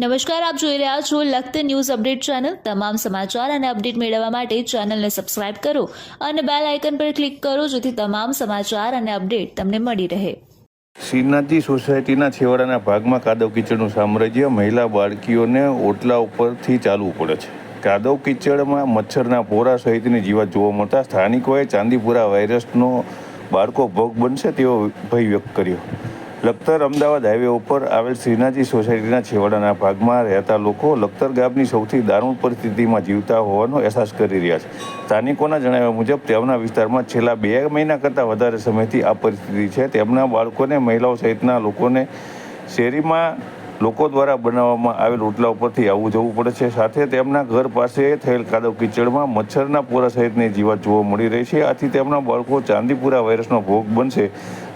નમસ્કાર, આપ જોઈ રહ્યા છો લખત ન્યૂઝ અપડેટ ચેનલ. તમામ સમાચાર અને અપડેટ મેળવવા માટે ચેનલને સબસ્ક્રાઇબ કરો અને બેલ આઇકન પર ક્લિક કરો જેથી તમામ સમાચાર અને અપડેટ તમને મળી રહે. શ્રીનાથજી સોસાયટીના છેવાડાના ભાગમાં કાદવ કીચડનું સામ્રાજ્ય મહિલા બાળકીઓને ઓટલા ઉપરથી ચાલવું પડે છે. કાદવ કિચડમાં મચ્છરના પોરા સહિતની જીવાત જોવા મળતા સ્થાનિકોએ ચાંદીપુરા વાયરસનો બાળકો ભોગ બનશે તેવો ભય વ્યક્ત કર્યો. લખતર અમદાવાદ હાઈવે ઉપર આવેલ શ્રીનાજી સોસાયટીના છેવાડાના ભાગમાં રહેતા લોકો લખતર ગામની સૌથી દારૂણ પરિસ્થિતિમાં જીવતા હોવાનો અહેસાસ કરી રહ્યા છે. સ્થાનિકોના જણાવ્યા મુજબ, તેમના વિસ્તારમાં છેલ્લા બે મહિના કરતાં વધારે સમયથી આ પરિસ્થિતિ છે. તેમના બાળકોને, મહિલાઓ સહિતના લોકોને શેરીમાં લોકો દ્વારા બનાવવામાં આવેલ રોટલા ઉપરથી આવવું જવું પડે છે. સાથે તેમના ઘર પાસે થયેલ કાદવ કિચડમાં મચ્છરના પોરા સહિતની જીવાત જોવા મળી રહી છે. આથી તેમના બાળકો ચાંદીપુરા વાયરસનો ભોગ બનશે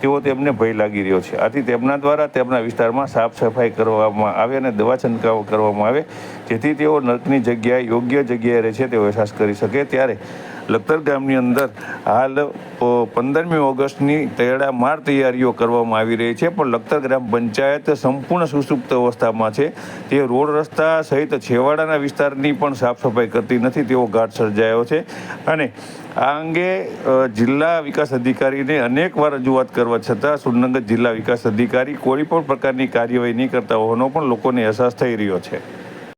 તેવો તેમને ભય લાગી રહ્યો છે. આથી તેમના દ્વારા તેમના વિસ્તારમાં સાફ સફાઈ કરવામાં આવે અને દવા છંટકાવ કરવામાં આવે. જેથી તેઓ નર્કની જગ્યાએ યોગ્ય જગ્યાએ રહે છે તેઓ અહેસાસ કરી શકે. ત્યારે લખતર ગામની અંદર હાલ પંદરમી ઓગસ્ટની તૈયાર તૈયારીઓ કરવામાં આવી રહી છે, પણ લખતર ગ્રામ પંચાયત સંપૂર્ણ સુસુપ્ત અવસ્થામાં છે. તે રોડ રસ્તા સહિત છેવાડાના વિસ્તારની પણ સાફ સફાઈ કરતી નથી, તેવો ઘાટ સર્જાયો છે. અને આ અંગે જિલ્લા વિકાસ અધિકારીને અનેકવાર રજૂઆત કરવા છતાં સુરનગર જિલ્લા વિકાસ અધિકારી કોઈ પણ પ્રકારની કાર્યવાહી નહીં કરતા હોવાનો પણ લોકોને અહેસાસ થઈ રહ્યો છે.